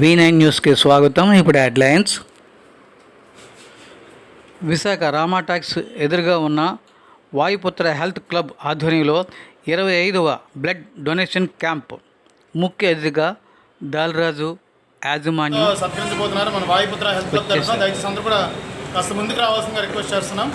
B nine న్యూస్కి స్వాగతం. ఇప్పుడు హెడ్లైన్స్. విశాఖ రామా టాక్స్ ఎదురుగా ఉన్న వాయుపుత్ర హెల్త్ క్లబ్ ఆధ్వర్యంలో ఇరవై ఐదవ బ్లడ్ డొనేషన్ క్యాంప్ ముఖ్య అతిథిగా దాల్రాజు యాజమాన్యం సత్కరించబోతున్నారు. మన వాయుపుత్ర హెల్త్ క్లబ్ దయచేసి అందరూ కూడా కాస్త ముందుకు రావాల్సిందిగా రిక్వెస్ట్ చేస్తున్నాం.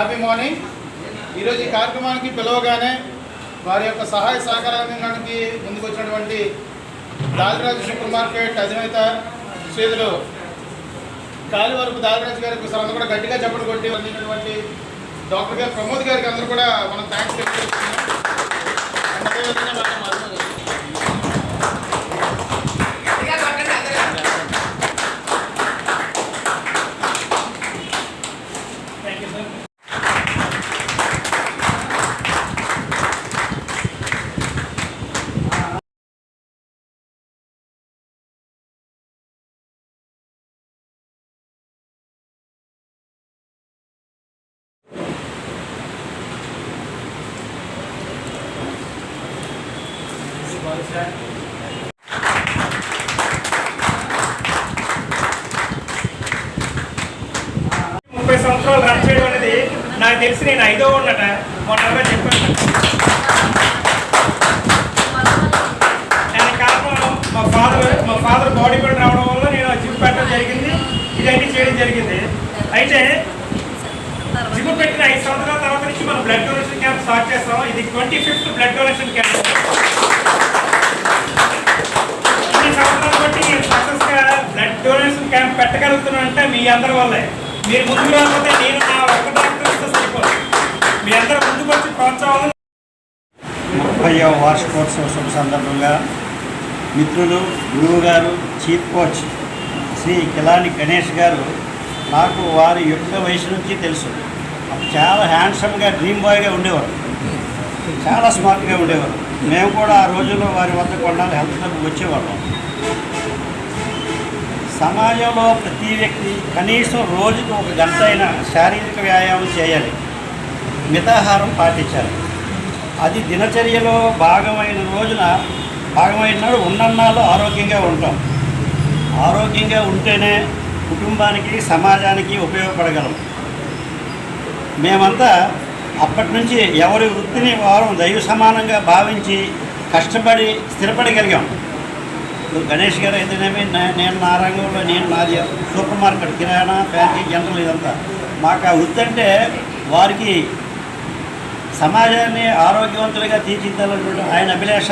హ్యాపీ మార్నింగ్ ఈరోజు ఈ కార్యక్రమానికి పిలవగానే వారి యొక్క సహాయ సహకారానికి ముందుకు వచ్చినటువంటి దాలిరాజు సూపర్ మార్కెట్ అధినేత శ్రీధులు కాలివరపు దాలిరాజు గారికి ఒకసారి అందరూ కూడా గట్టిగా చెప్పడం కొట్టి అందించినటువంటి డాక్టర్ గారు ప్రమోద్ గారికి అందరూ కూడా మనం థ్యాంక్స్ చెప్పుకుంటున్నాం. అండ్ అదేవిధంగా ముప్పై సంవత్సరాలు రన్ చేయడం అనేది నాకు తెలిసి నేను ఐదో ఉన్నట. మొన్న చెప్పాను దానికి కారణం మా ఫాదర్ మా ఫాదర్ బాడీ బిల్డ్ రావడం వల్ల నేను జిమ్ పెట్టడం జరిగింది. ఇదన్నీ చేయడం జరిగింది. అయితే జిమ్ పెట్టిన ఐదు సంవత్సరాల తర్వాత నుంచి మనం బ్లడ్ డొనేషన్ క్యాంప్ స్టార్ట్ చేస్తాం ఇది twenty fifth blood donation camp ఇన్ని సంవత్సరాలు బట్టి సక్సెస్గా బ్లడ్ డొనేషన్ క్యాంప్ పెట్టగలుగుతున్నాను అంటే మీ అందరి వల్లే మీరు ముందుకు రాకపోతే నేను నా ఒక్క డాక్టర్ ఇస్తే సరిపోదు మీ అందరూ ముందుకు వచ్చి ప్రోత్సాహం ముప్పైవ వార్షికోత్సవ శుభ సందర్భంగా మిత్రులు గురువు గారు చీఫ్ కోచ్ శ్రీ కిలాని గణేష్ గారు నాకు వారి యుక్త వయసు నుంచి తెలుసు. చాలా హ్యాండ్సమ్గా డ్రీమ్ బాయ్గా ఉండేవారు. చాలా స్మార్ట్గా ఉండేవారు. మేము కూడా ఆ రోజుల్లో వారి వద్ద కొన్నాళ్ళు హెల్త్ క్లబ్ వచ్చేవాళ్ళం. సమాజంలో ప్రతి వ్యక్తి కనీసం రోజుకు ఒక గంట అయినా శారీరక వ్యాయామం చేయాలి. మితాహారం పాటించాలి. అది దినచర్యలో భాగమైన రోజున భాగమైన నాడు ఉన్నన్నాళ్ళు ఆరోగ్యంగా ఉంటాం. ఆరోగ్యంగా ఉంటేనే కుటుంబానికి సమాజానికి ఉపయోగపడగలం. మేమంతా అప్పటి నుంచి ఎవరి వృత్తిని వారు దైవ సమానంగా భావించి కష్టపడి స్థిరపడగలిగాం. ఇప్పుడు గణేష్ గారు అయితేనేమి నే- నేను నా రంగంలో నేను నాది super market kirana factory general ఇదంతా. మాకు ఆ వృత్తి అంటే వారికి సమాజాన్ని ఆరోగ్యవంతులుగా తీర్చిదిద్దాలన్నటువంటి ఆయన అభిలాష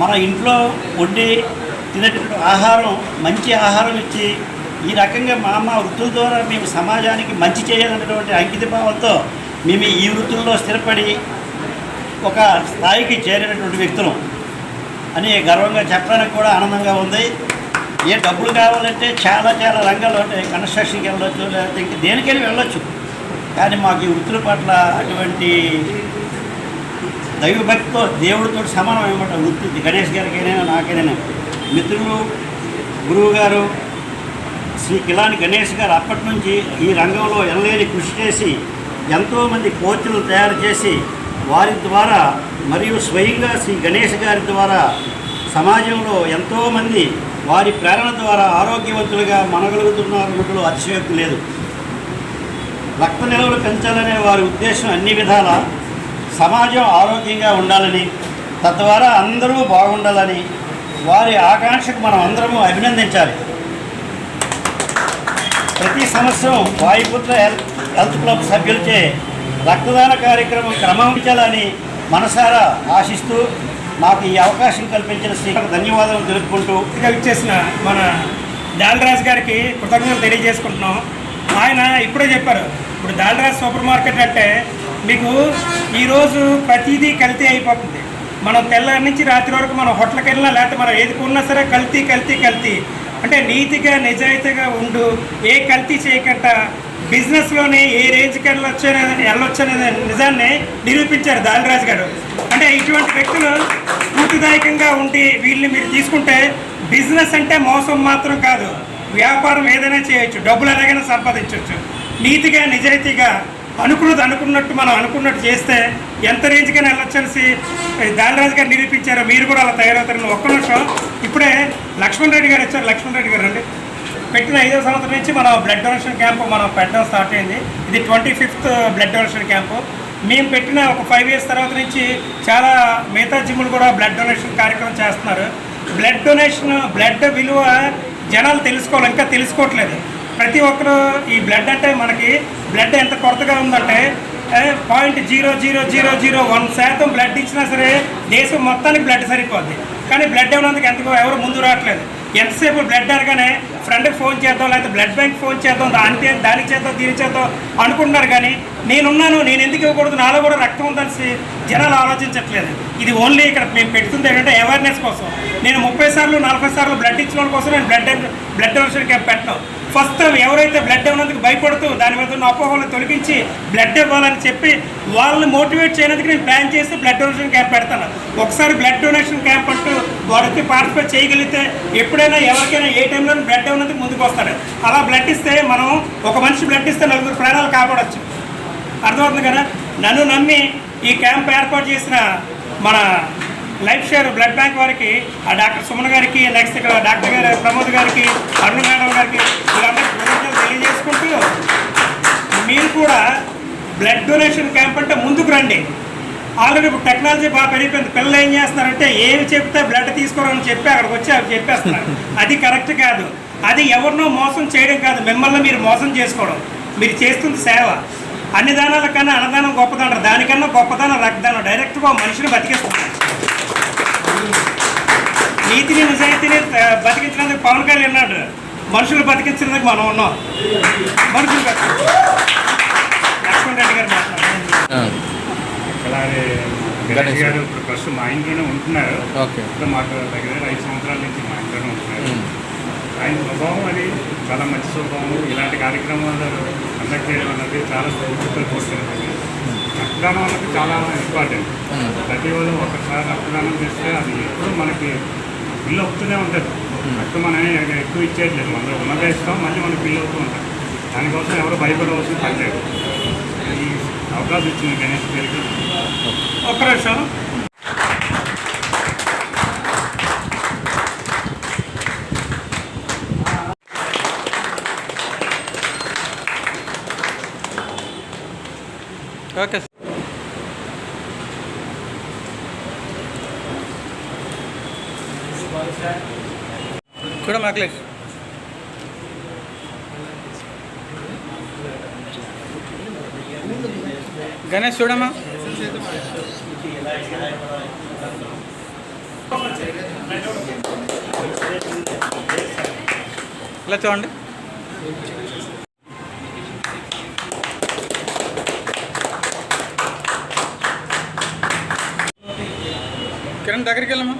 మన ఇంట్లో వండి తినేటటువంటి ఆహారం మంచి ఆహారం ఇచ్చి ఈ రకంగా మా అమ్మ వృత్తుల ద్వారా మేము సమాజానికి మంచి చేయాలన్నటువంటి అంకిత భావంతో మేము ఈ వృత్తుల్లో స్థిరపడి ఒక స్థాయికి చేరినటువంటి వ్యక్తులు. అని గర్వంగా చెప్పడానికి కూడా ఆనందంగా ఉంది. ఏ డబ్బులు కావాలంటే చాలా చాలా రంగాలు ఉంటాయి కన్స్ట్రక్షన్కి వెళ్ళొచ్చు లేకపోతే ఇంక దేనికైనా వెళ్ళొచ్చు. కానీ మాకు ఈ వృత్తుల పట్ల అటువంటి దైవభక్తితో దేవుడితో సమానం అనమాట వృత్తి. గణేష్ గారికైనా నాకైనా. మిత్రులు గురువు గారు శ్రీ కిలాని గణేష్ గారు అప్పటి నుంచి ఈ రంగంలో ఎనలేని కృషి చేసి ఎంతోమంది కోచ్లను తయారు చేసి వారి ద్వారా మరియు స్వయంగా శ్రీ గణేష్ గారి ద్వారా సమాజంలో ఎంతోమంది వారి ప్రేరణ ద్వారా ఆరోగ్యవంతులుగా మనగలుగుతున్నారన్నట్లు అతిశయోక్తి లేదు. రక్త నిల్వలు పెంచాలనే వారి ఉద్దేశం అన్ని విధాల సమాజం ఆరోగ్యంగా ఉండాలని తద్వారా అందరూ బాగుండాలని వారి ఆకాంక్షకు మనం అందరము అభినందించాలి. ప్రతి సంవత్సరం వాయుపుత్ర హెల్త్ హెల్త్ క్లబ్ సభ్యులచే రక్తదాన కార్యక్రమం క్రమించాలని మనసారా ఆశిస్తూ నాకు ఈ అవకాశం కల్పించిన శ్రీకు ధన్యవాదాలు తెలుపుకుంటూ ఇక ఇచ్చేసిన మన దాల్రాజ్ గారికి కృతజ్ఞతలు తెలియజేసుకుంటున్నాం. ఆయన ఇప్పుడే చెప్పారు ఇప్పుడు దాల్రా సూపర్ మార్కెట్ అంటే మీకు ఈరోజు ప్రతిదీ కల్తీ అయిపోతుంది. మనం తెల్లారి నుంచి రాత్రి వరకు మనం హోటల్కి వెళ్ళినా లేకపోతే మనం ఏది కొన్నా సరే కల్తీ కల్తీ కల్తీ. అంటే నీతిగా నిజాయితీగా ఉండు. ఏ కల్తీ చేయకుండా బిజినెస్లోనే ఏ రేంజ్కి వెళ్ళొచ్చనే వెళ్ళొచ్చనే నిజాన్ని నిరూపించారు దానిరాజు గారు. అంటే ఇటువంటి వ్యక్తులు స్ఫూర్తిదాయకంగా ఉండి వీళ్ళని మీరు తీసుకుంటే బిజినెస్ అంటే మోసం మాత్రం కాదు. వ్యాపారం ఏదైనా చేయొచ్చు. డబ్బులు ఎలాగైనా సంపాదించవచ్చు నీతిగా నిజాయితీగా అనుకున్నది అనుకున్నట్టు మనం అనుకున్నట్టు చేస్తే ఎంత రేంజ్కైనా వెళ్ళొచ్చనేసి దానిరాజు గారు నిరూపించారో. మీరు కూడా అలా తయారవుతారని ఒక్క నిమిషం. ఇప్పుడే లక్ష్మణ్ రెడ్డి గారు వచ్చారు. లక్ష్మణ్ రెడ్డి గారు అండి పెట్టిన ఐదో సంవత్సరం నుంచి మన బ్లడ్ డొనేషన్ క్యాంపు మనం పెట్టడం స్టార్ట్ అయింది. ఇది twenty fifth blood donation camp. మేము పెట్టిన ఒక ఫైవ్ ఇయర్స్ తర్వాత నుంచి చాలా మిగతా జిమ్లు కూడా బ్లడ్ డొనేషన్ కార్యక్రమం చేస్తున్నారు. బ్లడ్ డొనేషన్ బ్లడ్ విలువ జనాలు తెలుసుకోవాలి. ఇంకా తెలుసుకోవట్లేదు. ప్రతి ఒక్కరు ఈ బ్లడ్ అంటే మనకి బ్లడ్ ఎంత కొరతగా ఉందంటే point zero zero zero zero one శాతం బ్లడ్ ఇచ్చినా సరే దేశం మొత్తానికి బ్లడ్ సరిపోద్ది. కానీ బ్లడ్ ఇవ్వడానికి ఎంతకో ఎవరు ముందు రావట్లేదు. ఎంతసేపు బ్లడ్ అనగానే ఫ్రెండ్కి ఫోన్ చేద్దాం లేకపోతే బ్లడ్ బ్యాంక్ ఫోన్ చేద్దాం దానికి దానికి చేద్దాం దీనికి చేద్దాం అనుకుంటున్నారు కానీ నేనున్నాను నేను ఎందుకు ఇవ్వకూడదు? నాలో కూడా రక్తం ఉందని జనాలు ఆలోచించట్లేదు. ఇది ఓన్లీ ఇక్కడ మేము పెడుతుంది ఏంటంటే అవేర్నెస్ కోసం. నేను ముప్పై సార్లు నలభై సార్లు బ్లడ్ ఇచ్చిన కోసం నేను బ్లడ్ బ్లడ్ డొనేషన్ క్యాంప్ పెట్టను. ఫస్ట్ ఎవరైతే బ్లడ్ ఇవ్వనందుకు భయపడుతూ దాని మీద ఉన్న అపోహలు తొలగించి బ్లడ్ ఇవ్వాలని చెప్పి వాళ్ళని మోటివేట్ చేయడానికి నేను ప్లాన్ చేసి బ్లడ్ డొనేషన్ క్యాంప్ పెడతాను. ఒకసారి బ్లడ్ డొనేషన్ క్యాంప్ అంటూ వారికి పార్టిసిపేట్ చేయగలిగితే ఎప్పుడైనా ఎవరికైనా ఏ టైంలో బ్లడ్ ఇవ్వనందుకు ముందుకు వస్తాడు అలా బ్లడ్ ఇస్తే మనం ఒక మనిషి బ్లడ్ ఇస్తే నలుగురు ప్రాణాలు కాపాడవచ్చు అర్థమవుతుంది కదా? నన్ను నమ్మి ఈ క్యాంప్ ఏర్పాటు చేసిన మన లైఫ్ షేర్ బ్లడ్ బ్యాంక్ వారికి ఆ డాక్టర్ సుమన్ గారికి నెక్స్ట్ ఇక్కడ డాక్టర్ గారు ప్రమోద్ గారికి అరుణ్ మేడం గారికి వీళ్ళందరికీ కృతజ్ఞతలు తెలియజేసుకుంటూ మీరు కూడా బ్లడ్ డొనేషన్ క్యాంప్ అంటే ముందుకు రండి. ఆల్రెడీ ఇప్పుడు టెక్నాలజీ బాగా పెరిగిపోయింది. పిల్లలు ఏం చేస్తున్నారంటే ఏమి చెప్తే బ్లడ్ తీసుకోరని చెప్పి అక్కడికి వచ్చి అవి చెప్పేస్తున్నారు. అది కరెక్ట్ కాదు. అది ఎవరినో మోసం చేయడం కాదు. మిమ్మల్ని మీరు మోసం చేసుకోవడం. మీరు చేస్తుంది సేవ. అన్ని దానాల కన్నా అన్నదానం గొప్పదంటారు. దానికన్నా గొప్పదానం రక్తదానం. డైరెక్ట్గా మనిషిని బతికేస్తున్నారు. నీతిని నిజాయితీని బతికించినందుకు పవన్ కళ్యాణ్ అన్నాడు మనుషులు బతికించినందుకు మనం ఉన్నాం. మనుషులు లక్ష్మణ్ రెడ్డి గారు మాట్లాడారు. గారు ఇప్పుడు ప్రస్తుతం మా ఇంట్లోనే ఉంటున్నారు. ఇప్పుడు మాకు దగ్గర ఐదు సంవత్సరాల నుంచి మా ఇంట్లోనే ఉంటున్నారు. ఆయన స్వభావం అది చాలా మంచి స్వభావం. ఇలాంటి కార్యక్రమాలు కండక్ట్ చేయడం అన్నది చాలా స్ఫూర్తితో కూడుకున్నది రక్తదానం అనేది చాలా ఇంపార్టెంట్. ప్రతి వాళ్ళు ఒకసారి రక్తదానం చేస్తే అది ఎప్పుడు మనకి బిల్లు అవుతూనే ఉంటుంది. రక్తం అనేది ఎక్కువ ఇచ్చేయట్లేదు. మనం ఉన్నదే ఇస్తాం మళ్ళీ మనకి బిల్లు అవుతూ ఉంటాం దానికోసం ఎవరు భయపడవలసిన పని లేదు. ఈ అవకాశం ఇచ్చింది గణేష్ గారికి. ఒక్క నిమిషం. ఓకే చూడమ్మా అఖిలేష్ గణేష్ చూడమ్మా. ఇలా చూడండి. కిరణ్ దగ్గరికి వెళ్ళమ్మా.